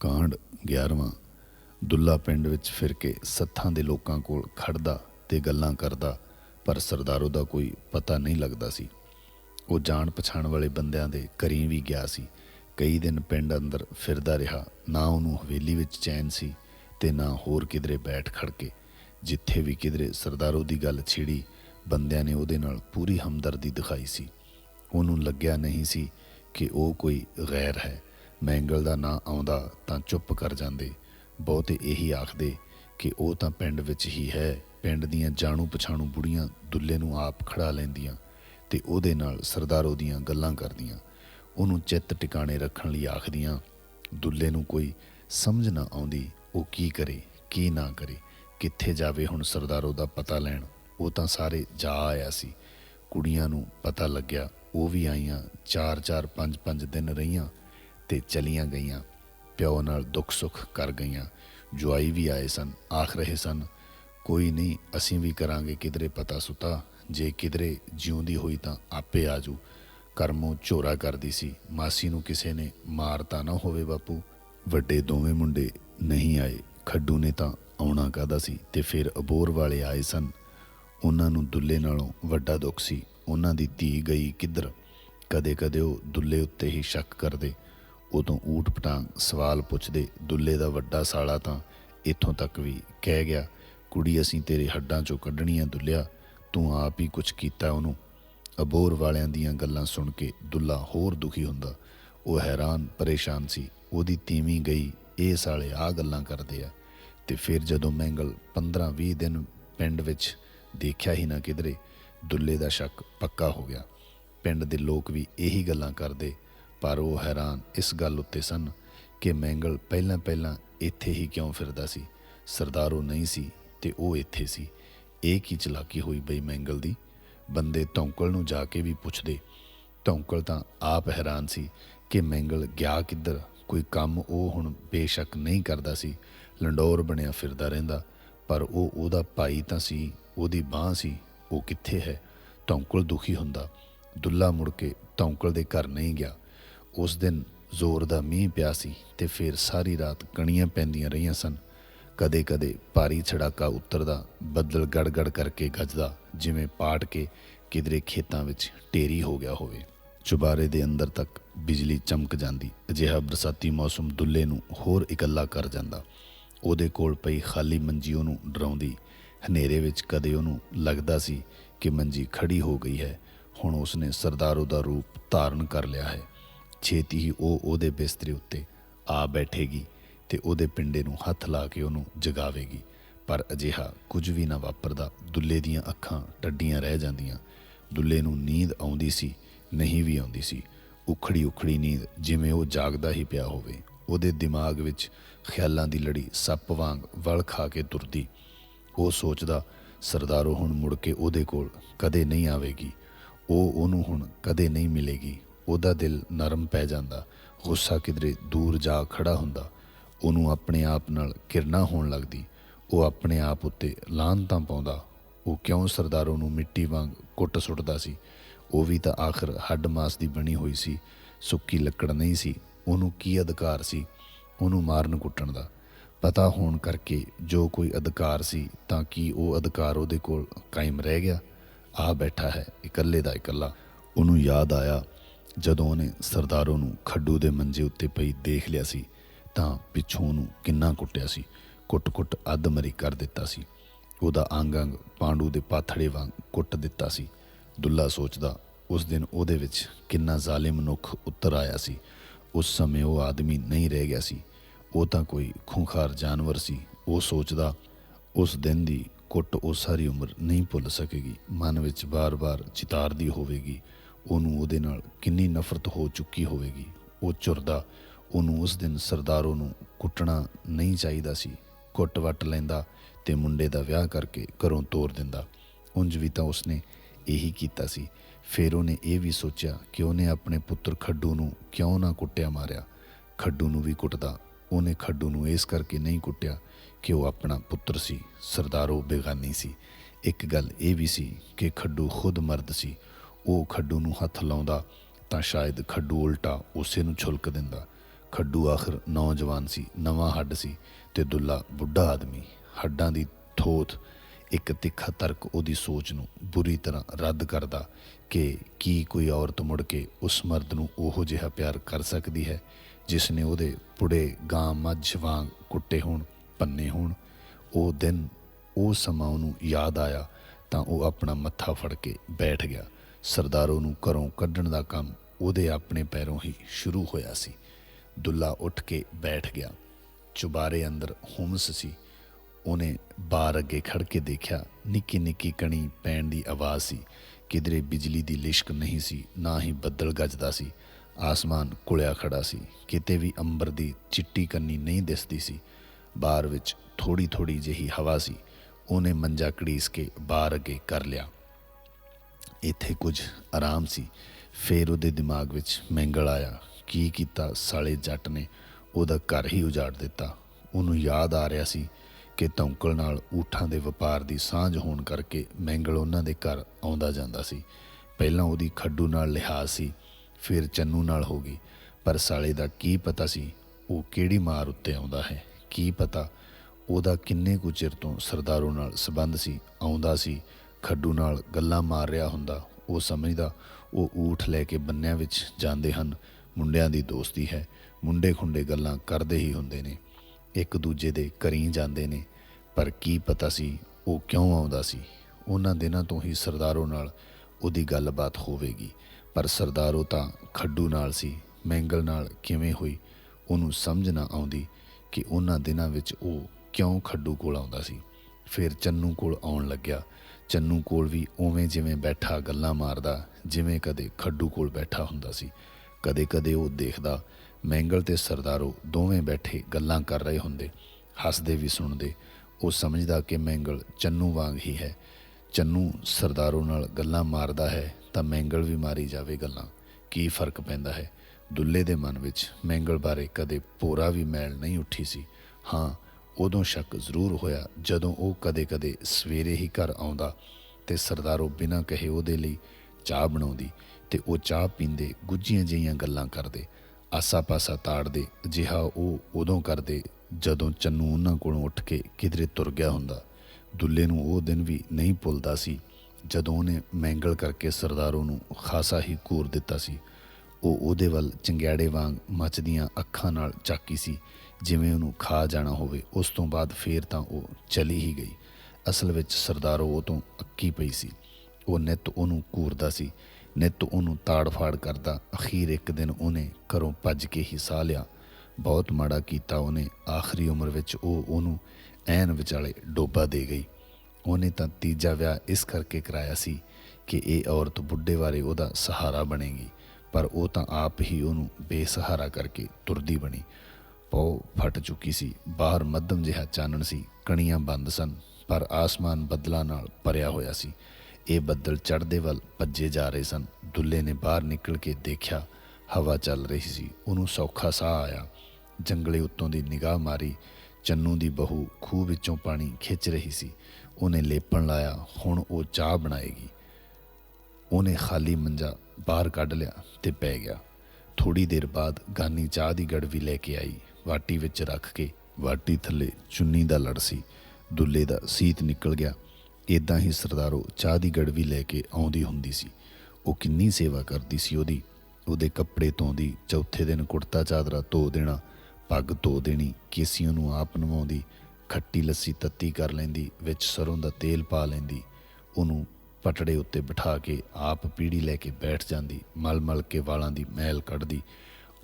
ਕਾਂਡ 11ਵਾਂ ਦੁੱਲਾ ਪਿੰਡ ਵਿੱਚ ਫਿਰ ਕੇ ਸੱਥਾਂ ਦੇ ਲੋਕਾਂ ਕੋਲ ਖੜਦਾ ਤੇ ਗੱਲਾਂ ਕਰਦਾ, ਪਰ ਸਰਦਾਰੋ ਦਾ ਕੋਈ ਪਤਾ ਨਹੀਂ ਲੱਗਦਾ ਸੀ। ਉਹ ਜਾਣ ਪਛਾਣ ਵਾਲੇ ਬੰਦਿਆਂ ਦੇ ਕਰੀਂ ਵੀ ਗਿਆ ਸੀ। ਕਈ ਦਿਨ ਪਿੰਡ ਅੰਦਰ ਫਿਰਦਾ ਰਿਹਾ, ਨਾ ਉਹਨੂੰ ਹਵੇਲੀ ਵਿੱਚ ਚੈਨ ਸੀ ਤੇ ਨਾ ਹੋਰ ਕਿਧਰੇ ਬੈਠ ਖੜ ਕੇ। ਜਿੱਥੇ ਵੀ ਕਿਧਰੇ ਸਰਦਾਰੋ ਦੀ ਗੱਲ ਛਿੜੀ, ਬੰਦਿਆਂ ਨੇ ਉਹਦੇ ਨਾਲ ਪੂਰੀ ਹਮਦਰਦੀ ਦਿਖਾਈ ਸੀ। ਉਹਨੂੰ ਲੱਗਿਆ ਨਹੀਂ ਸੀ ਕਿ ਉਹ ਕੋਈ ਗੈਰ ਹੈ। ਮੈਂਗਲ ਦਾ ਨਾਂ ਆਉਂਦਾ ਤਾਂ ਚੁੱਪ ਕਰ ਜਾਂਦੇ। ਬਹੁਤੇ ਇਹੀ ਆਖਦੇ ਕਿ ਉਹ ਤਾਂ ਪਿੰਡ ਵਿੱਚ ਹੀ ਹੈ। ਪਿੰਡ ਦੀਆਂ ਜਾਣੂ ਪਛਾਣੂ ਬੁੜੀਆਂ ਦੁੱਲੇ ਨੂੰ ਆਪ ਖੜਾ ਲੈਂਦੀਆਂ ਤੇ ਉਹਦੇ ਨਾਲ ਸਰਦਾਰੋ ਦੀਆਂ ਗੱਲਾਂ ਕਰਦੀਆਂ। ਉਹਨੂੰ ਚਿੱਤ ਟਿਕਾਣੇ ਰੱਖਣ ਲਈ ਆਖਦੀਆਂ, ਦੁੱਲੇ ਨੂੰ ਕੋਈ ਸਮਝ ਨਾ ਆਉਂਦੀ, ਉਹ ਕੀ ਕਰੇ, ਕੀ ਨਾ ਕਰੇ, ਕਿੱਥੇ ਜਾਵੇ ਹੁਣ ਸਰਦਾਰੋ ਦਾ ਪਤਾ ਲੈਣ? ਉਹ ਤਾਂ ਸਾਰੇ ਜਾ ਆਇਆ ਸੀ। ਕੁੜੀਆਂ ਨੂੰ ਪਤਾ ਲੱਗਿਆ, ਉਹ ਵੀ ਆਈਆਂ 4-4 5-5 ਦਿਨ ਰਹੀਆਂ। ਤੇ ਚਲੀਆਂ ਗਈਆਂ। ਪਿਓ ਨਾਲ ਦੁੱਖ ਸੁੱਖ ਕਰ ਗਈਆਂ। ਜੁਆਈ ਵੀ ਆਏ ਸਨ, ਆਖ ਰਹੇ ਸਨ, ਕੋਈ ਨਹੀਂ, ਅਸੀਂ ਵੀ ਕਰਾਂਗੇ, ਕਿਧਰੇ ਪਤਾ ਸੁਤਾ। ਜੇ ਕਿਧਰੇ ਜਿਉਂਦੀ ਹੋਈ ਤਾਂ ਆਪੇ ਆਜੂ ਕਰਮੋਂ ਝੋਰਾ ਕਰਦੀ ਸੀ। ਮਾਸੀ ਨੂੰ ਕਿਸੇ ਨੇ ਮਾਰਤਾ ਨਾ ਹੋਵੇ ਬਾਪੂ। ਵੱਡੇ ਦੋਵੇਂ ਮੁੰਡੇ ਨਹੀਂ ਆਏ। ਖੱਡੂ ਨੇ ਤਾਂ ਆਉਣਾ ਕਾਦਾ ਸੀ? ਤੇ ਫਿਰ ਅਬੋਰ ਵਾਲੇ ਆਏ ਸਨ। ਉਹਨਾਂ ਨੂੰ ਦੁੱਲੇ ਨਾਲੋਂ ਵੱਡਾ ਦੁੱਖ ਸੀ। ਉਹਨਾਂ ਦੀ ਧੀ ਗਈ ਕਿੱਧਰ? ਕਦੇ-ਕਦੇ ਉਹ ਦੁੱਲੇ ਉੱਤੇ ਹੀ ਸ਼ੱਕ ਕਰਦੇ। ਉਦੋਂ ਊਟ ਪਟਾਂਗ ਸਵਾਲ ਪੁੱਛਦੇ, ਦੁੱਲੇ ਦਾ ਵੱਡਾ ਸਾਲਾ ਤਾਂ ਇੱਥੋਂ ਤੱਕ ਵੀ ਕਹਿ ਗਿਆ, ਕੁੜੀ ਅਸੀਂ ਤੇਰੇ ਹੱਡਾਂ ਚੋਂ ਕੱਢਣੀ ਆ ਦੁੱਲਿਆ, ਤੂੰ ਆਪ ਹੀ ਕੁਝ ਕੀਤਾ ਉਹਨੂੰ। ਅਬੋਰ ਵਾਲਿਆਂ ਦੀਆਂ ਗੱਲਾਂ ਸੁਣ ਕੇ ਦੁੱਲਾ ਹੋਰ ਦੁਖੀ ਹੁੰਦਾ। ਉਹ ਹੈਰਾਨ, ਪਰੇਸ਼ਾਨ ਸੀ। ਉਹਦੀ ਤੀਵੀਂ ਗਈ, ਇਹ ਸਾਲੇ ਆ ਗੱਲਾਂ ਕਰਦੇ ਆ। ਤੇ ਫਿਰ ਜਦੋਂ ਮੈਂਗਲ 15-20 ਦਿਨ ਪਿੰਡ ਵਿੱਚ ਦੇਖਿਆ ਹੀ ਨਾ ਕਿਧਰੇ, ਦੁੱਲੇ ਦਾ ਸ਼ੱਕ ਪੱਕਾ ਹੋ ਗਿਆ। ਪਿੰਡ ਦੇ ਲੋਕ ਵੀ ਇਹੀ ਗੱਲਾਂ ਕਰਦੇ ਪਰ ਉਹ ਹੈਰਾਨ ਇਸ ਗੱਲ ਉੱਤੇ ਸਨ ਕਿ ਮੈਂਗਲ ਪਹਿਲਾਂ ਪਹਿਲਾਂ ਇੱਥੇ ਹੀ ਕਿਉਂ ਫਿਰਦਾ ਸੀ। ਸਰਦਾਰੋ ਨਹੀਂ ਸੀ ਤੇ ਉਹ ਇੱਥੇ ਸੀ। ਇਹ ਕੀ ਚਲਾਕੀ ਹੋਈ ਬਈ ਮੈਂਗਲ ਦੀ। ਬੰਦੇ ਧੌਂਕਲ ਨੂੰ ਜਾ ਕੇ ਵੀ ਪੁੱਛਦੇ। ਧੌਂਕਲ ਤਾਂ ਆਪ ਹੈਰਾਨ ਸੀ ਕਿ ਮੈਂਗਲ ਗਿਆ ਕਿੱਧਰ। ਕੋਈ ਕੰਮ ਉਹ ਹੁਣ ਬੇਸ਼ੱਕ ਨਹੀਂ ਕਰਦਾ ਸੀ। ਲੰਡੋਰ ਬਣਿਆ ਫਿਰਦਾ ਰਹਿੰਦਾ। ਪਰ ਉਹ ਉਹਦਾ ਭਾਈ ਤਾਂ ਸੀ, ਉਹਦੀ ਬਾਹ ਸੀ, ਉਹ ਕਿੱਥੇ ਹੈ? ਧੌਂਕਲ ਦੁਖੀ ਹੁੰਦਾ। ਦੁੱਲਾ ਮੁੜ ਕੇ ਧੌਂਕਲ ਦੇ ਘਰ ਨਹੀਂ ਗਿਆ। ਉਸ ਦਿਨ ਜ਼ੋਰ ਦਾ ਮੀਂਹ ਪਿਆ ਸੀ ਤੇ ਫਿਰ ਸਾਰੀ ਰਾਤ ਕਣੀਆਂ ਪੈਂਦੀਆਂ ਰਹੀਆਂ ਸਨ। ਕਦੇ-ਕਦੇ ਭਾਰੀ ਛੜਾਕਾ ਉੱਤਰਦਾ, ਬੱਦਲ ਗੜਗੜ ਕਰਕੇ ਗੱਜਦਾ, ਜਿਵੇਂ ਪਾਟ ਕੇ ਕਿਧਰੇ ਖੇਤਾਂ ਵਿੱਚ ਢੇਰੀ ਹੋ ਗਿਆ ਹੋਵੇ। ਚੁਬਾਰੇ ਦੇ ਅੰਦਰ ਤੱਕ ਬਿਜਲੀ ਚਮਕ ਜਾਂਦੀ, ਅਜਿਹਾ ਬਰਸਾਤੀ ਮੌਸਮ ਦੁੱਲੇ ਨੂੰ ਹੋਰ ਇਕੱਲਾ ਕਰ ਜਾਂਦਾ। ਉਹਦੇ ਕੋਲ ਪਈ ਖਾਲੀ ਮੰਜੀ ਉਹਨੂੰ ਡਰਾਉਂਦੀ। ਹਨੇਰੇ ਵਿੱਚ ਕਦੇ ਉਹਨੂੰ ਲੱਗਦਾ ਸੀ ਕਿ ਮੰਜੀ ਖੜੀ ਹੋ ਗਈ ਹੈ। ਹੁਣ ਉਸਨੇ ਸਰਦਾਰੋ ਦਾ ਰੂਪ ਧਾਰਨ ਕਰ ਲਿਆ ਹੈ। ਛੇਤੀ ਹੀ ਉਹ ਉਹਦੇ ਬਿਸਤਰੇ ਉੱਤੇ ਆ ਬੈਠੇਗੀ ਤੇ ਉਹਦੇ ਪਿੰਡੇ ਨੂੰ ਹੱਥ ਲਾ ਕੇ ਉਹਨੂੰ ਜਗਾਵੇਗੀ। ਪਰ ਅਜਿਹਾ ਕੁਝ ਵੀ ਨਾ ਵਾਪਰਦਾ। ਦੁੱਲੇ ਦੀਆਂ ਅੱਖਾਂ ਟੱਡੀਆਂ ਰਹਿ ਜਾਂਦੀਆਂ। ਦੁੱਲੇ ਨੂੰ ਨੀਂਦ ਆਉਂਦੀ ਸੀ, ਨਹੀਂ ਵੀ ਆਉਂਦੀ ਸੀ। ਉਖੜੀ ਉਖੜੀ ਨੀਂਦ ਜਿਵੇਂ ਉਹ ਜਾਗਦਾ ਹੀ ਪਿਆ ਹੋਵੇ। ਉਹਦੇ ਦਿਮਾਗ ਵਿੱਚ ਖਿਆਲਾਂ ਦੀ ਲੜੀ ਸੱਪ ਵਾਂਗ ਵਲ ਖਾ ਕੇ ਤੁਰਦੀ। ਉਹ ਸੋਚਦਾ, ਸਰਦਾਰੋ, ਹੁਣ ਮੁੜ ਕੇ ਉਹਦੇ ਕੋਲ ਕਦੇ ਨਹੀਂ ਆਵੇਗੀ। ਉਹ ਉਹਨੂੰ ਹੁਣ ਕਦੇ ਨਹੀਂ ਮਿਲੇਗੀ। ਉਹਦਾ ਦਿਲ ਨਰਮ ਪੈ ਜਾਂਦਾ। ਗੁੱਸਾ ਕਿਧਰੇ ਦੂਰ ਜਾ ਖੜਾ ਹੁੰਦਾ। ਉਹਨੂੰ ਆਪਣੇ ਆਪ ਨਾਲ ਕਿਰਨਾ ਹੋਣ ਲੱਗਦੀ। ਉਹ ਆਪਣੇ ਆਪ ਉੱਤੇ ਲਾਂਤਾਂ ਪਾਉਂਦਾ। ਉਹ ਕਿਉਂ ਸਰਦਾਰੋਂ ਨੂੰ ਮਿੱਟੀ ਵਾਂਗ ਕੁੱਟ ਸੁੱਟਦਾ ਸੀ? ਉਹ ਵੀ ਤਾਂ ਆਖਰ ਹੱਡ ਮਾਸ ਦੀ ਬਣੀ ਹੋਈ ਸੀ। ਸੁੱਕੀ ਲੱਕੜ ਨਹੀਂ ਸੀ। ਉਹਨੂੰ ਕੀ ਅਧਿਕਾਰ ਸੀ? ਉਹਨੂੰ ਮਾਰਨ ਕੁੱਟਣ ਦਾ। ਪਤਾ ਹੋਣ ਕਰਕੇ ਜੋ ਕੋਈ ਅਧਿਕਾਰ ਸੀ ਤਾਂ ਕੀ ਉਹ ਅਧਿਕਾਰ ਉਹਦੇ ਕੋਲ ਕਾਇਮ ਰਹਿ ਗਿਆ? ਆ ਬੈਠਾ ਹੈ, ਇਕੱਲੇ ਦਾ ਇਕੱਲਾ। ਉਹਨੂੰ ਯਾਦ ਆਇਆ ਜਦੋਂ ਉਹਨੇ ਸਰਦਾਰੋ ਨੂੰ ਖੱਡੂ ਦੇ ਮੰਜੇ ਉੱਤੇ ਪਈ ਦੇਖ ਲਿਆ ਸੀ, ਤਾਂ ਪਿੱਛੋਂ ਉਹਨੂੰ ਕਿੰਨਾ ਕੁੱਟਿਆ ਸੀ। ਕੁੱਟ-ਕੁੱਟ ਅੱਧ-ਮਰੀ ਕਰ ਦਿੱਤਾ ਸੀ। ਉਹਦਾ ਅੰਗ-ਅੰਗ ਪਾਂਡੂ ਦੇ ਪਾਥੜੇ ਵਾਂਗ ਕੁੱਟ ਦਿੱਤਾ ਸੀ। ਦੁੱਲਾ ਸੋਚਦਾ, ਉਸ ਦਿਨ ਉਹਦੇ ਵਿੱਚ ਕਿੰਨਾ ਜ਼ਾਲਿਮ ਮਨੁੱਖ ਉੱਤਰ ਆਇਆ ਸੀ। ਉਸ ਸਮੇਂ ਉਹ ਆਦਮੀ ਨਹੀਂ ਰਹਿ ਗਿਆ ਸੀ। ਉਹ ਤਾਂ ਕੋਈ ਖੂੰਖਾਰ ਜਾਨਵਰ ਸੀ। ਉਹ ਸੋਚਦਾ, ਉਸ ਦਿਨ ਦੀ ਕੁੱਟ ਉਹ ਸਾਰੀ ਉਮਰ ਨਹੀਂ ਭੁੱਲ ਸਕੇਗੀ। ਮਨ ਵਿੱਚ ਬਾਰ-ਬਾਰ ਚਿਤਾਰਦੀ ਹੋਵੇਗੀ। ਉਹਨੂੰ ਉਹਦੇ ਨਾਲ ਕਿੰਨੀ ਨਫ਼ਰਤ ਹੋ ਚੁੱਕੀ ਹੋਵੇਗੀ। ਉਹ ਝੁਰਦਾ, ਉਹਨੂੰ ਉਸ ਦਿਨ ਸਰਦਾਰੋ ਨੂੰ ਕੁੱਟਣਾ ਨਹੀਂ ਚਾਹੀਦਾ ਸੀ। ਕੁੱਟ ਵੱਟ ਲੈਂਦਾ ਤੇ ਮੁੰਡੇ ਦਾ ਵਿਆਹ ਕਰਕੇ ਘਰੋਂ ਤੋਰ ਦਿੰਦਾ। ਉਂਝ ਵੀ ਤਾਂ ਉਸਨੇ ਇਹੀ ਕੀਤਾ ਸੀ। ਫਿਰ ਉਹਨੇ ਇਹ ਵੀ ਸੋਚਿਆ ਕਿ ਉਹਨੇ ਆਪਣੇ ਪੁੱਤਰ ਖੱਡੂ ਨੂੰ ਕਿਉਂ ਨਾ ਕੁੱਟਿਆ ਮਾਰਿਆ। ਖੱਡੂ ਨੂੰ ਵੀ ਕੁੱਟਦਾ, ਉਹਨੇ ਖੱਡੂ ਨੂੰ ਇਸ ਕਰਕੇ ਨਹੀਂ ਕੁੱਟਿਆ ਕਿ ਉਹ ਆਪਣਾ ਪੁੱਤਰ ਸੀ। ਸਰਦਾਰੋ ਬੇਗਾਨੀ ਸੀ। ਇੱਕ ਗੱਲ ਇਹ ਵੀ ਸੀ ਕਿ ਖੱਡੂ ਖੁਦ ਮਰਦ ਸੀ। ਉਹ ਖੱਡੂ ਨੂੰ ਹੱਥ ਲਾਉਂਦਾ ਤਾਂ ਸ਼ਾਇਦ ਖੱਡੂ ਉਲਟਾ ਉਸੇ ਨੂੰ ਛੁਲਕ ਦਿੰਦਾ। ਖੱਡੂ ਆਖਰ ਨੌਜਵਾਨ ਸੀ, ਨਵਾਂ ਹੱਡ ਸੀ ਤੇ ਦੁੱਲਾ ਬੁੱਢਾ ਆਦਮੀ। ਹੱਡਾਂ ਦੀ ਥੋਥ ਇੱਕ ਤਿੱਖਾ ਤਰਕ ਉਹਦੀ ਸੋਚ ਨੂੰ ਬੁਰੀ ਤਰ੍ਹਾਂ ਰੱਦ ਕਰਦਾ ਕਿ ਕੀ ਕੋਈ ਔਰਤ ਮੁੜ ਕੇ ਉਸ ਮਰਦ ਨੂੰ ਉਹੋ ਜਿਹਾ ਪਿਆਰ ਕਰ ਸਕਦੀ ਹੈ, ਜਿਸ ਨੇ ਉਹਦੇ ਪੁੜੇ ਗਾਂ ਮੱਝ ਵਾਂਗ ਕੁੱਟੇ ਹੋਣ, ਪੰਨੇ ਹੋਣ। ਉਹ ਦਿਨ, ਉਹ ਸਮਾਂ ਉਹਨੂੰ ਯਾਦ ਆਇਆ ਤਾਂ ਉਹ ਆਪਣਾ ਮੱਥਾ ਫੜ ਕੇ ਬੈਠ ਗਿਆ। ਸਰਦਾਰੋ ਨੂੰ ਘਰੋਂ ਕੱਢਣ ਦਾ ਕੰਮ ਉਹਦੇ ਆਪਣੇ ਪੈਰੋਂ ਹੀ ਸ਼ੁਰੂ ਹੋਇਆ ਸੀ। ਦੁੱਲਾ ਉੱਠ ਕੇ ਬੈਠ ਗਿਆ। ਚੁਬਾਰੇ ਅੰਦਰ ਹੁਮਸ ਸੀ। ਉਹਨੇ ਬਾਹਰ ਅੱਗੇ ਖੜ ਕੇ ਦੇਖਿਆ, ਨਿੱਕੀ ਨਿੱਕੀ ਕਣੀ ਪੈਣ ਦੀ ਆਵਾਜ਼ ਸੀ। ਕਿਧਰੇ ਬਿਜਲੀ ਦੀ ਲਿਸ਼ਕ ਨਹੀਂ ਸੀ, ਨਾ ਹੀ ਬੱਦਲ ਗੱਜਦਾ ਸੀ। ਆਸਮਾਨ ਕੁਲਿਆ ਖੜਾ ਸੀ। ਕਿਤੇ ਵੀ ਅੰਬਰ ਦੀ ਚਿੱਟੀ ਕੰਨੀ ਨਹੀਂ ਦਿਸਦੀ ਸੀ। ਬਾਹਰ ਵਿੱਚ ਥੋੜੀ ਥੋੜੀ ਜਿਹੀ ਹਵਾ ਸੀ। ਉਹਨੇ ਮੰਜਾ ਕੜੀਸ ਕੇ ਬਾਹਰ ਅੱਗੇ ਕਰ ਲਿਆ। ਇੱਥੇ ਕੁਝ ਆਰਾਮ ਸੀ। ਫੇਰ ਉਹਦੇ ਦਿਮਾਗ ਵਿੱਚ ਮੈਂਗਲ ਆਇਆ। ਕੀ ਕੀਤਾ? ਸਾਲੇ ਜੱਟ ਨੇ ਉਹਦਾ ਘਰ ਹੀ ਉਜਾੜ ਦਿੱਤਾ। ਉਹਨੂੰ ਯਾਦ ਆ ਰਿਹਾ ਸੀ ਕਿ ਤੌਂਕਲ ਨਾਲ ਊਠਾਂ ਦੇ ਵਪਾਰ ਦੀ ਸਾਂਝ ਹੋਣ ਕਰਕੇ ਮੈਂਗਲ ਉਹਨਾਂ ਦੇ ਘਰ ਆਉਂਦਾ ਜਾਂਦਾ ਸੀ। ਪਹਿਲਾਂ ਉਹਦੀ ਖੱਡੂ ਨਾਲ ਲਿਹਾਜ਼ ਸੀ, ਫਿਰ ਚੰਨੂ ਨਾਲ ਹੋ ਗਈ। ਪਰ ਸਾਲੇ ਦਾ ਕੀ ਪਤਾ ਸੀ? ਉਹ ਕਿਹੜੀ ਮਾਰ ਉੱਤੇ ਆਉਂਦਾ ਹੈ? ਕੀ ਪਤਾ? ਉਹਦਾ ਕਿੰਨੇ ਕੁ ਚਿਰ ਤੋਂ ਸਰਦਾਰੋਂ ਨਾਲ ਸਬੰਧ ਸੀ, ਆਉਂਦਾ ਸੀ। ਖੱਡੂ ਨਾਲ ਗੱਲਾਂ ਮਾਰ ਰਿਹਾ ਹੁੰਦਾ, ਉਹ ਸਮਝਦਾ, ਉਹ ਊਠ ਲੈ ਕੇ ਬੰਨਿਆਂ ਵਿੱਚ ਜਾਂਦੇ ਹਨ। ਮੁੰਡਿਆਂ ਦੀ ਦੋਸਤੀ ਹੈ। ਮੁੰਡੇ ਖੁੰਡੇ ਗੱਲਾਂ ਕਰਦੇ ਹੀ ਹੁੰਦੇ ਨੇ। ਇੱਕ ਦੂਜੇ ਦੇ ਘਰੀਂ ਜਾਂਦੇ ਨੇ। ਪਰ ਕੀ ਪਤਾ ਸੀ ਉਹ ਕਿਉਂ ਆਉਂਦਾ ਸੀ। ਉਹਨਾਂ ਦਿਨਾਂ ਤੋਂ ਹੀ ਸਰਦਾਰੋਂ ਨਾਲ ਉਹਦੀ ਗੱਲਬਾਤ ਹੋਵੇਗੀ। ਪਰ ਸਰਦਾਰੋ ਤਾਂ ਖੱਡੂ ਨਾਲ ਸੀ, ਮੈਂਗਲ ਨਾਲ ਕਿਵੇਂ ਹੋਈ, ਉਹਨੂੰ ਸਮਝ ਨਾ ਆਉਂਦੀ ਕਿ ਉਹਨਾਂ ਦਿਨਾਂ ਵਿੱਚ ਉਹ ਕਿਉਂ ਖੱਡੂ ਕੋਲ ਆਉਂਦਾ ਸੀ। ਫਿਰ ਚੰਨੂ ਕੋਲ ਆਉਣ ਲੱਗਿਆ। ਚੰਨੂ ਕੋਲ ਵੀ ਉਵੇਂ ਜਿਵੇਂ ਬੈਠਾ ਗੱਲਾਂ ਮਾਰਦਾ, ਜਿਵੇਂ ਕਦੇ ਖੱਡੂ ਕੋਲ ਬੈਠਾ ਹੁੰਦਾ ਸੀ। ਕਦੇ-ਕਦੇ ਉਹ ਦੇਖਦਾ ਮੈਂਗਲ ਤੇ ਸਰਦਾਰੋ ਦੋਵੇਂ ਬੈਠੇ ਗੱਲਾਂ ਕਰ ਰਹੇ ਹੁੰਦੇ, ਹੱਸਦੇ ਵੀ ਸੁਣਦੇ। ਉਹ ਸਮਝਦਾ ਕਿ ਮੈਂਗਲ ਚੰਨੂ ਵਾਂਗ ਹੀ ਹੈ। ਚੰਨੂ ਸਰਦਾਰੋ ਨਾਲ ਗੱਲਾਂ ਮਾਰਦਾ ਹੈ ਤਾਂ ਮੈਂਗਲ ਵੀ ਮਾਰੀ ਜਾਵੇ ਗੱਲਾਂ। ਕੀ ਫ਼ਰਕ ਪੈਂਦਾ ਹੈ? ਦੁੱਲੇ ਦੇ ਮਨ ਵਿੱਚ ਮੈਂਗਲ ਬਾਰੇ ਕਦੇ ਪੂਰਾ ਵੀ ਮੈਲ ਨਹੀਂ ਉੱਠੀ ਸੀ। ਹਾਂ ਉਦੋਂ ਸ਼ੱਕ ਜ਼ਰੂਰ ਹੋਇਆ ਜਦੋਂ ਉਹ ਕਦੇ-ਕਦੇ ਸਵੇਰੇ ਹੀ ਘਰ ਆਉਂਦਾ ਤੇ ਸਰਦਾਰੋ ਬਿਨਾਂ ਕਹੇ ਉਹਦੇ ਲਈ ਚਾਹ ਬਣਾਉਂਦੀ ਤੇ ਉਹ ਚਾਹ ਪੀਂਦੇ ਗੁੱਜੀਆਂ ਜਿਹੀਆਂ ਗੱਲਾਂ ਕਰਦੇ, ਆਸਾ-ਪਾਸਾ ਤਾੜਦੇ, ਜਿਹਾ ਉਹ ਉਦੋਂ ਕਰਦੇ ਜਦੋਂ ਚੰਨੂ ਉਹਨਾਂ ਕੋਲੋਂ ਉੱਠ ਕੇ ਕਿਧਰੇ ਤੁਰ ਗਿਆ ਹੁੰਦਾ। ਦੁੱਲੇ ਨੂੰ ਉਹ ਦਿਨ ਵੀ ਨਹੀਂ ਭੁੱਲਦਾ ਸੀ ਜਦੋਂ ਉਹਨੇ ਮੈਂਗਲ ਕਰਕੇ ਸਰਦਾਰੋ ਨੂੰ ਖਾਸਾ ਹੀ ਘੂਰ ਦਿੱਤਾ ਸੀ। ਉਹ ਉਹਦੇ ਵੱਲ ਚੰਗਿਆੜੇ ਵਾਂਗ ਮੱਚਦੀਆਂ ਅੱਖਾਂ ਨਾਲ ਚਾਕੀ ਸੀ ਜਿਵੇਂ ਉਹਨੂੰ ਖਾ ਜਾਣਾ ਹੋਵੇ, ਉਸ ਤੋਂ ਬਾਅਦ ਫੇਰ ਤਾਂ ਉਹ ਚਲੀ ਹੀ ਗਈ। ਅਸਲ ਵਿੱਚ ਸਰਦਾਰੋ ਉਹ ਤੋਂ ਅੱਕੀ ਪਈ ਸੀ। ਉਹ ਨਿੱਤ ਉਹਨੂੰ ਘੂਰਦਾ ਸੀ, ਨਿੱਤ ਉਹਨੂੰ ਤਾੜ-ਫਾੜ ਕਰਦਾ। ਅਖੀਰ ਇੱਕ ਦਿਨ ਉਹਨੇ ਘਰੋਂ ਭੱਜ ਕੇ ਹੀ ਸਾਹ ਲਿਆ। ਬਹੁਤ ਮਾੜਾ ਕੀਤਾ ਉਹਨੇ। ਆਖਰੀ ਉਮਰ ਵਿੱਚ ਉਹ ਉਹਨੂੰ ਐਨ ਵਿਚਾਲੇ ਡੋਬਾ ਦੇ ਗਈ। ਉਹਨੇ ਤਾਂ ਤੀਜਾ ਵਿਆਹ ਇਸ ਕਰਕੇ ਕਰਾਇਆ ਸੀ ਕਿ ਇਹ ਔਰਤ ਬੁੱਢੇ ਬਾਰੇ ਉਹਦਾ ਸਹਾਰਾ ਬਣੇਗੀ। ਪਰ ਉਹ ਤਾਂ ਆਪ ਹੀ ਉਹਨੂੰ ਬੇਸਹਾਰਾ ਕਰਕੇ ਤੁਰਦੀ ਬਣੀ। ਪਉ ਫਟ ਚੁੱਕੀ ਸੀ। ਬਾਹਰ ਮੱਧਮ ਜਿਹਾ ਚਾਨਣ ਸੀ। ਕਣੀਆਂ ਬੰਦ ਸਨ, ਪਰ ਆਸਮਾਨ ਬੱਦਲਾਂ ਨਾਲ ਭਰਿਆ ਹੋਇਆ ਸੀ। ਇਹ ਬੱਦਲ ਚੜ੍ਹਦੇ ਵੱਲ ਭੱਜੇ ਜਾ ਰਹੇ ਸਨ। ਦੁੱਲੇ ਨੇ ਬਾਹਰ ਨਿਕਲ ਕੇ ਦੇਖਿਆ, ਹਵਾ ਚੱਲ ਰਹੀ ਸੀ। ਉਹਨੂੰ ਸੌਖਾ ਸਾਹ ਆਇਆ। ਜੰਗਲੇ ਉੱਤੋਂ ਦੀ ਨਿਗਾਹ ਮਾਰੀ। ਚੰਨੂ ਦੀ ਬਹੂ ਖੂਹ ਵਿੱਚੋਂ ਪਾਣੀ ਖਿੱਚ ਰਹੀ ਸੀ। ਉਹਨੇ ਲੇਪਣ ਲਾਇਆ, ਹੁਣ ਉਹ ਚਾਹ ਬਣਾਏਗੀ। ਉਹਨੇ ਖਾਲੀ ਮੰਜਾ ਬਾਹਰ ਕੱਢ ਲਿਆ ਤੇ ਪੈ ਗਿਆ। ਥੋੜੀ ਦੇਰ ਬਾਅਦ ਗਾਨੀ ਚਾਹ ਦੀ ਗੜਵੀ ਲੈ ਕੇ ਆਈ। ਵਾਟੀ ਵਿੱਚ ਰੱਖ ਕੇ ਵਾਟੀ ਥੱਲੇ ਚੁੰਨੀ ਦਾ ਲੜ ਸੀ। ਦੁੱਲੇ ਦਾ ਸੀਤ ਨਿਕਲ ਗਿਆ। ਇਦਾਂ ਹੀ ਸਰਦਾਰੋ ਚਾਹ ਦੀ ਗੜਵੀ ਲੈ ਕੇ ਆਉਂਦੀ ਹੁੰਦੀ ਸੀ। ਉਹ ਕਿੰਨੀ ਸੇਵਾ ਕਰਦੀ ਸੀ ਉਹਦੀ। ਉਹਦੇ ਕੱਪੜੇ ਧੋਂਦੀ ਚੌਥੇ ਦਿਨ ਕੁੜਤਾ ਚਾਦਰਾ ਧੋ ਦੇਣਾ, ਪੱਗ ਧੋ ਦੇਣੀ, ਕੇਸੀਆਂ ਨੂੰ ਆਪ ਨਵਾਉਂਦੀ, ਖੱਟੀ ਲੱਸੀ ਤੱਤੀ ਕਰ ਲੈਂਦੀ, ਵਿੱਚ ਸਰੋਂ ਦਾ ਤੇਲ ਪਾ ਲੈਂਦੀ। ਉਹਨੂੰ ਪਟੜੇ ਉੱਤੇ ਬਿਠਾ ਕੇ ਆਪ ਪੀੜੀ ਲੈ ਕੇ ਬੈਠ ਜਾਂਦੀ, ਮਲ ਮਲ ਕੇ ਵਾਲਾਂ ਦੀ ਮੈਲ ਕੱਢਦੀ।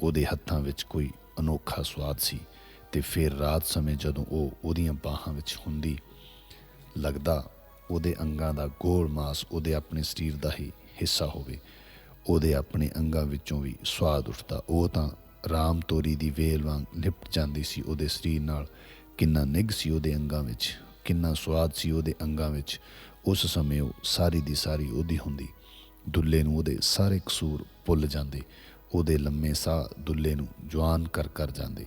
ਉਹਦੇ ਹੱਥਾਂ ਵਿੱਚ ਕੋਈ ਅਨੋਖਾ ਸਵਾਦ ਸੀ ਤੇ ਫਿਰ ਰਾਤ ਸਮੇਂ ਜਦੋਂ ਉਹ ਉਹਦੀਆਂ ਬਾਹਾਂ ਵਿੱਚ ਹੁੰਦੀ ਲੱਗਦਾ ਉਹਦੇ ਅੰਗਾਂ ਦਾ ਗੋਲ ਮਾਸ ਉਹਦੇ ਆਪਣੇ ਸਰੀਰ ਦਾ ਹੀ ਹਿੱਸਾ ਹੋਵੇ, ਉਹਦੇ ਆਪਣੇ ਅੰਗਾਂ ਵਿੱਚੋਂ ਵੀ ਸਵਾਦ ਉੱਠਦਾ, ਉਹ ਤਾਂ ਰਾਮ ਤੋਰੀ ਦੀ ਵੇਲ ਵਾਂਗ ਲਿਪਟ ਜਾਂਦੀ ਸੀ ਉਹਦੇ ਸਰੀਰ ਨਾਲ। ਕਿੰਨਾ ਨਿੱਘ ਸੀ ਉਹਦੇ ਅੰਗਾਂ ਵਿੱਚ, ਕਿੰਨਾ ਸਵਾਦ ਸੀ ਉਹਦੇ ਅੰਗਾਂ ਵਿੱਚ, ਉਸ ਸਮੇਂ ਉਹ ਸਾਰੀ ਦੀ ਸਾਰੀ ਉਹਦੀ ਹੁੰਦੀ। ਦੁੱਲੇ ਨੂੰ ਉਹਦੇ ਸਾਰੇ ਕਸੂਰ ਭੁੱਲ ਜਾਂਦੇ। ਉਹਦੇ ਲੰਮੇ ਸਾਹ ਦੁੱਲੇ ਨੂੰ ਜਵਾਨ ਕਰ ਕਰ ਜਾਂਦੇ।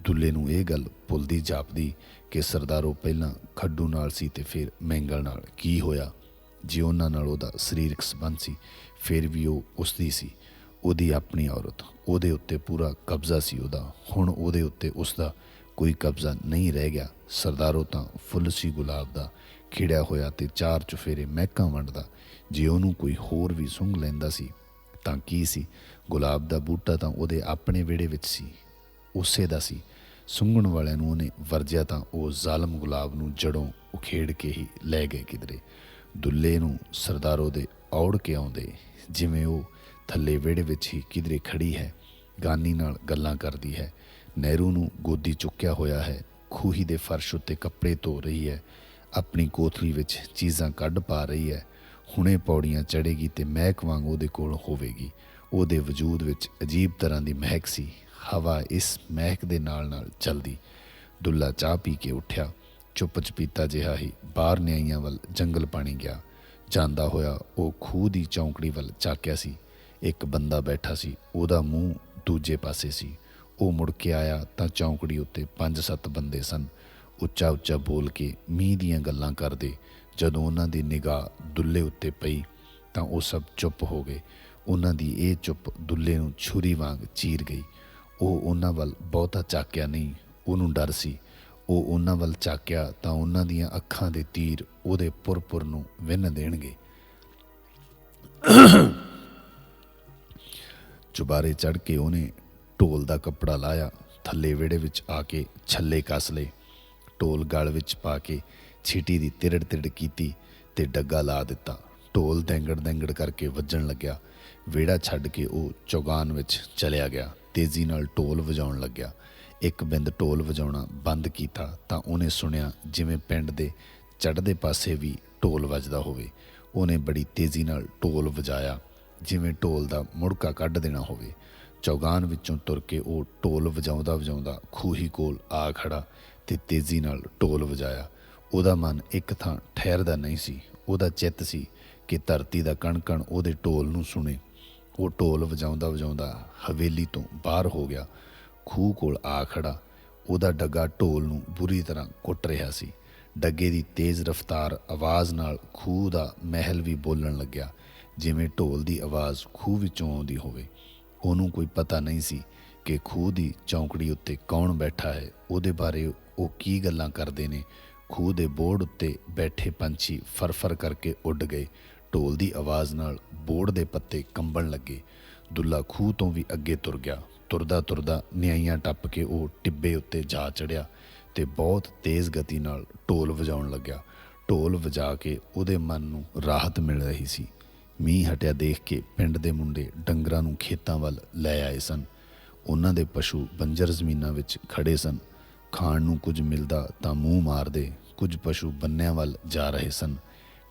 ਦੁੱਲੇ ਨੂੰ ਇਹ ਗੱਲ ਭੁੱਲਦੀ ਜਾਪਦੀ ਕਿ ਸਰਦਾਰੋ ਪਹਿਲਾਂ ਖੱਡੂ ਨਾਲ ਸੀ ਤੇ ਫਿਰ ਮੈਂਗਲ ਨਾਲ। ਕੀ ਹੋਇਆ? ਜੇ ਉਹਨਾਂ ਨਾਲ ਉਹਦਾ ਸਰੀਰਕ ਸੰਬੰਧ ਸੀ, ਫਿਰ ਵੀ ਉਹ ਉਸਦੀ ਸੀ, ਉਹਦੀ ਆਪਣੀ ਔਰਤ। ਉਹਦੇ ਉੱਤੇ ਪੂਰਾ ਕਬਜ਼ਾ ਸੀ ਉਹਦਾ। ਹੁਣ ਉਹਦੇ ਉੱਤੇ ਉਸਦਾ ਕੋਈ ਕਬਜ਼ਾ ਨਹੀਂ ਰਹਿ ਗਿਆ। ਸਰਦਾਰੋ ਤਾਂ ਫੁੱਲ ਸੀ ਗੁਲਾਬ ਦਾ ਖਿੜਿਆ ਹੋਇਆ ਤੇ ਚਾਰ ਚੁਫੇਰੇ ਮਹਿਕਾਂ ਵੰਡਦਾ। ਜੇ ਉਹਨੂੰ ਕੋਈ ਹੋਰ ਵੀ ਸੁੰਘ ਲੈਂਦਾ ਸੀ ਤਾਂ ਕੀ ਸੀ? ਗੁਲਾਬ ਦਾ ਬੂਟਾ ਤਾਂ ਉਹਦੇ ਆਪਣੇ ਵਿਹੜੇ ਵਿੱਚ ਸੀ, ਉਸੇ ਦਾ ਸੀ। ਸੁੰਘਣ ਵਾਲਿਆਂ ਨੂੰ ਉਹਨੇ ਵਰਜਿਆ ਤਾਂ ਉਹ ਜ਼ਾਲਮ ਗੁਲਾਬ ਨੂੰ ਜੜੋਂ ਉਖੇੜ ਕੇ ਹੀ ਲੈ ਗਏ ਕਿਧਰੇ। ਦੁੱਲੇ ਨੂੰ ਸਰਦਾਰੋ ਦੇ ਔੜ ਕੇ ਆਉਂਦੇ, ਜਿਵੇਂ ਉਹ ਥੱਲੇ ਵਿਹੜੇ ਵਿੱਚ ਹੀ ਕਿਧਰੇ ਖੜੀ ਹੈ, ਗਾਨੀ ਨਾਲ ਗੱਲਾਂ ਕਰਦੀ ਹੈ। ਨਹਿਰੂ ਨੂੰ ਗੋਦੀ ਚੁੱਕਿਆ ਹੋਇਆ ਹੈ, ਖੂਹੀ ਦੇ ਫਰਸ਼ ਉੱਤੇ ਕੱਪੜੇ ਧੋ ਰਹੀ ਹੈ, ਆਪਣੀ ਕੋਥਲੀ ਵਿੱਚ ਚੀਜ਼ਾਂ ਕੱਢ ਪਾ ਰਹੀ ਹੈ। ਹੁਣੇ ਪੌੜੀਆਂ ਚੜੇਗੀ ਤੇ ਮਹਿਕ ਵਾਂਗ ਉਹਦੇ ਕੋਲ ਹੋਵੇਗੀ। ਉਹਦੇ ਵਜੂਦ ਵਿੱਚ ਅਜੀਬ ਤਰ੍ਹਾਂ ਦੀ ਮਹਿਕ ਸੀ। ਹਵਾ ਇਸ ਮਹਿਕ ਦੇ ਨਾਲ ਨਾਲ ਚਲਦੀ। ਦੁੱਲਾ ਚਾਹ ਪੀ ਕੇ ਉੱਠਿਆ। ਚੁੱਪ ਚਪੀਤਾ ਜਿਹਾ ਹੀ ਬਾਹਰ ਨਿਆਈਆਂ ਵੱਲ ਜੰਗਲ ਪਾਣੀ ਗਿਆ। ਜਾਂਦਾ ਹੋਇਆ ਉਹ ਖੂਹ ਦੀ ਚੌਂਕੜੀ ਵੱਲ ਚਾਕਿਆ ਸੀ। ਇੱਕ ਬੰਦਾ ਬੈਠਾ ਸੀ। ਉਹਦਾ ਮੂੰਹ ਦੂਜੇ ਪਾਸੇ ਸੀ। ਉਹ ਮੁੜ ਕੇ ਆਇਆ ਤਾਂ ਚੌਂਕੜੀ ਉੱਤੇ ਪੰਜ ਸੱਤ ਬੰਦੇ ਸਨ। ਉੱਚਾ ਉੱਚਾ ਬੋਲ ਕੇ ਮੀਂਹ ਦੀਆਂ ਗੱਲਾਂ ਕਰਦੇ। ਜਦੋਂ ਉਹਨਾਂ ਦੀ ਨਿਗਾਹ ਦੁੱਲੇ ਉੱਤੇ ਪਈ ਤਾਂ ਉਹ ਸਭ ਚੁੱਪ ਹੋ ਗਏ। ਉਹਨਾਂ ਦੀ ਇਹ ਚੁੱਪ ਦੁੱਲੇ ਨੂੰ ਛੁਰੀ ਵਾਂਗ ਚੀਰ ਗਈ। ਉਹ ਉਹਨਾਂ ਵੱਲ ਬਹੁਤਾ ਚਾਕਿਆ ਨਹੀਂ, ਉਹਨੂੰ ਡਰ ਸੀ। ਉਹ ਉਹਨਾਂ ਵੱਲ ਚਾਕਿਆ ਤਾਂ ਉਹਨਾਂ ਦੀਆਂ ਅੱਖਾਂ ਦੇ ਤੀਰ ਉਹਦੇ ਪੁਰਪੁਰ ਨੂੰ ਵਿੰਨ ਦੇਣਗੇ। ਚੁਬਾਰੇ ਚੜ ਕੇ ਉਹਨੇ ਢੋਲ ਦਾ ਕੱਪੜਾ ਲਾਇਆ, ਥੱਲੇ ਵਿਹੜੇ ਵਿੱਚ ਆ ਕੇ ਛੱਲੇ ਕੱਸ ਲਏ। ਢੋਲ ਗਲ ਵਿੱਚ ਪਾ ਕੇ ਛੀਟੀ ਦੀ ਤਿਰੜ ਤਿਰੜ ਕੀਤੀ ਤੇ ਡੱਗਾ ਲਾ ਦਿੱਤਾ। ਢੋਲ ਦੈਂਗੜ ਦੈਂਗੜ ਕਰਕੇ ਵੱਜਣ ਲੱਗਿਆ। ਵਿਹੜਾ ਛੱਡ ਕੇ ਉਹ ਚੌਗਾਨ ਵਿੱਚ ਚਲਿਆ ਗਿਆ। ਤੇਜ਼ੀ ਨਾਲ ਢੋਲ ਵਜਾਉਣ ਲੱਗਿਆ। ਇੱਕ ਬਿੰਦ ਢੋਲ ਵਜਾਉਣਾ ਬੰਦ ਕੀਤਾ ਤਾਂ ਉਹਨੇ ਸੁਣਿਆ ਜਿਵੇਂ ਪਿੰਡ ਦੇ ਚੜ੍ਹਦੇ ਪਾਸੇ ਵੀ ਢੋਲ ਵੱਜਦਾ ਹੋਵੇ। ਉਹਨੇ ਬੜੀ ਤੇਜ਼ੀ ਨਾਲ ਢੋਲ ਵਜਾਇਆ, ਜਿਵੇਂ ਢੋਲ ਦਾ ਮੁੜਕਾ ਕੱਢ ਦੇਣਾ ਹੋਵੇ। ਚੌਗਾਨ ਵਿੱਚੋਂ ਤੁਰ ਕੇ ਉਹ ਢੋਲ ਵਜਾਉਂਦਾ ਵਜਾਉਂਦਾ ਖੂਹੀ ਕੋਲ ਆ ਖੜਾ ਤੇ ਤੇਜ਼ੀ ਨਾਲ ਢੋਲ ਵਜਾਇਆ। ਉਹਦਾ ਮਨ ਇੱਕ ਥਾਂ ਠਹਿਰਦਾ ਨਹੀਂ ਸੀ। ਉਹਦਾ ਚਿੱਤ ਸੀ ਕਿ ਧਰਤੀ ਦਾ ਕਣ ਕਣ ਉਹਦੇ ਢੋਲ ਨੂੰ ਸੁਣੇ। ਉਹ ਢੋਲ ਵਜਾਉਂਦਾ ਵਜਾਉਂਦਾ ਹਵੇਲੀ ਤੋਂ ਬਾਹਰ ਹੋ ਗਿਆ। ਖੂਹ ਕੋਲ ਆ ਖੜਾ। ਉਹਦਾ ਡੱਗਾ ਢੋਲ ਨੂੰ ਬੁਰੀ ਤਰ੍ਹਾਂ ਕੁੱਟ ਰਿਹਾ ਸੀ। ਡੱਗੇ ਦੀ ਤੇਜ਼ ਰਫ਼ਤਾਰ ਆਵਾਜ਼ ਨਾਲ ਖੂਹ ਦਾ ਮਹਿਲ ਵੀ ਬੋਲਣ ਲੱਗਿਆ। ਜਿਵੇਂ ਢੋਲ ਦੀ ਆਵਾਜ਼ ਖੂਹ ਵਿੱਚੋਂ ਆਉਂਦੀ ਹੋਵੇ। ਉਹਨੂੰ ਕੋਈ ਪਤਾ ਨਹੀਂ ਸੀ ਕਿ ਖੂਹ ਦੀ ਚੌਂਕੜੀ ਉੱਤੇ ਕੌਣ ਬੈਠਾ ਹੈ। ਉਹਦੇ ਬਾਰੇ ਉਹ ਕੀ ਗੱਲਾਂ ਕਰਦੇ ਨੇ? ਖੂਹ ਦੇ ਬੋਰਡ ਉੱਤੇ ਬੈਠੇ ਪੰਛੀ ਫਰਫਰ ਕਰਕੇ ਉੱਡ ਗਏ। ਢੋਲ ਦੀ ਆਵਾਜ਼ ਨਾਲ ਬੋਰਡ ਦੇ ਪੱਤੇ ਕੰਬਣ ਲੱਗੇ। ਦੁੱਲਾ ਖੂਹ ਤੋਂ ਵੀ ਅੱਗੇ ਤੁਰ ਗਿਆ। ਤੁਰਦਾ ਤੁਰਦਾ ਨਿਆਈਆਂ ਟੱਪ ਕੇ ਉਹ ਟਿੱਬੇ ਉੱਤੇ ਜਾ ਚੜਿਆ ਤੇ ਬਹੁਤ ਤੇਜ਼ ਗਤੀ ਨਾਲ ਢੋਲ ਵਜਾਉਣ ਲੱਗਿਆ। ਢੋਲ ਵਜਾ ਕੇ ਉਹਦੇ ਮਨ ਨੂੰ ਰਾਹਤ ਮਿਲ ਰਹੀ ਸੀ। ਮੀਂਹ ਹਟਿਆ ਦੇਖ ਕੇ ਪਿੰਡ ਦੇ ਮੁੰਡੇ ਡੰਗਰਾਂ ਨੂੰ ਖੇਤਾਂ ਵੱਲ ਲੈ ਆਏ ਸਨ। ਉਹਨਾਂ ਦੇ ਪਸ਼ੂ ਬੰਜਰ ਜ਼ਮੀਨਾਂ ਵਿੱਚ ਖੜੇ ਸਨ। ਖਾਣ ਨੂੰ ਕੁਝ ਮਿਲਦਾ ਤਾਂ ਮੂੰਹ ਮਾਰਦੇ ਕੁਝ ਪਸ਼ੂ ਬੰਨਿਆਂ ਵੱਲ ਜਾ ਰਹੇ ਸਨ।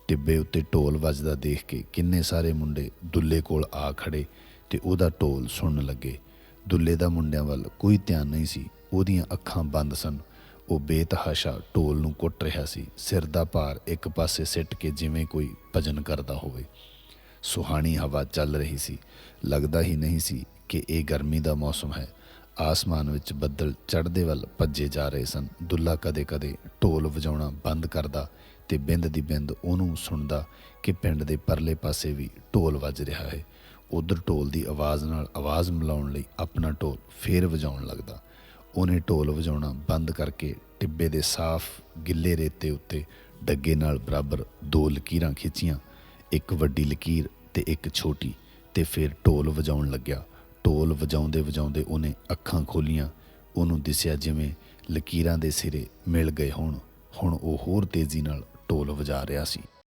ਟਿੱਬੇ ਉੱਤੇ ਢੋਲ ਵੱਜਦਾ ਦੇਖ ਕੇ ਕਿੰਨੇ ਸਾਰੇ ਮੁੰਡੇ ਦੁੱਲੇ ਕੋਲ ਆ ਖੜੇ ਤੇ ਉਹਦਾ ਢੋਲ ਸੁਣਨ ਲੱਗੇ। ਦੁੱਲੇ ਦਾ ਮੁੰਡਿਆਂ ਵੱਲ ਕੋਈ ਧਿਆਨ ਨਹੀਂ ਸੀ। ਉਹਦੀਆਂ ਅੱਖਾਂ ਬੰਦ ਸਨ। ਉਹ ਬੇਤਹਾਸ਼ਾ ਢੋਲ ਨੂੰ ਕੁੱਟ ਰਿਹਾ ਸੀ। ਸਿਰ ਦਾ ਭਾਰ ਇੱਕ ਪਾਸੇ ਸਿੱਟ ਕੇ ਜਿਵੇਂ ਕੋਈ ਭਜਨ ਕਰਦਾ ਹੋਵੇ। ਸੁਹਾਣੀ ਹਵਾ ਚੱਲ ਰਹੀ ਸੀ। ਲੱਗਦਾ ਹੀ ਨਹੀਂ ਸੀ ਕਿ ਇਹ ਗਰਮੀ ਦਾ ਮੌਸਮ ਹੈ। ਆਸਮਾਨ ਵਿੱਚ ਬੱਦਲ ਚੜ੍ਹਦੇ ਵੱਲ ਭੱਜੇ ਜਾ ਰਹੇ ਸਨ। ਦੁੱਲਾ ਕਦੇ-ਕਦੇ ਢੋਲ ਵਜਾਉਣਾ ਬੰਦ ਕਰਦਾ ਤੇ ਬਿੰਦ ਦੀ ਬਿੰਦ ਉਹਨੂੰ ਸੁਣਦਾ ਕਿ ਪਿੰਡ ਦੇ ਪਰਲੇ ਪਾਸੇ ਵੀ ਢੋਲ ਵੱਜ ਰਿਹਾ ਹੈ। ਉਧਰ ਢੋਲ ਦੀ ਆਵਾਜ਼ ਨਾਲ ਆਵਾਜ਼ ਮਿਲਾਉਣ ਲਈ ਆਪਣਾ ਢੋਲ ਫੇਰ ਵਜਾਉਣ ਲੱਗਦਾ। ਉਹਨੇ ਢੋਲ ਵਜਾਉਣਾ ਬੰਦ ਕਰਕੇ ਟਿੱਬੇ ਦੇ ਸਾਫ਼ ਗਿੱਲੇ ਰੇਤੇ ਉੱਤੇ ਡੱਗੇ ਨਾਲ ਬਰਾਬਰ ਦੋ ਲਕੀਰਾਂ ਖਿੱਚੀਆਂ। ਇੱਕ ਵੱਡੀ ਲਕੀਰ ਤੇ ਇੱਕ ਛੋਟੀ ਤੇ ਫਿਰ ਢੋਲ ਵਜਾਉਣ ਲੱਗਿਆ। ਢੋਲ ਵਜਾਉਂਦੇ ਵਜਾਉਂਦੇ ਉਹਨੇ ਅੱਖਾਂ ਖੋਲੀਆਂ, ਉਹਨੂੰ ਦਿਸਿਆ ਜਿਵੇਂ ਲਕੀਰਾਂ ਦੇ ਸਿਰੇ ਮਿਲ ਗਏ ਹੋਣ। ਹੁਣ ਉਹ ਹੋਰ ਤੇਜ਼ੀ ਨਾਲ ਢੋਲ ਵਜਾ ਰਿਹਾ ਸੀ।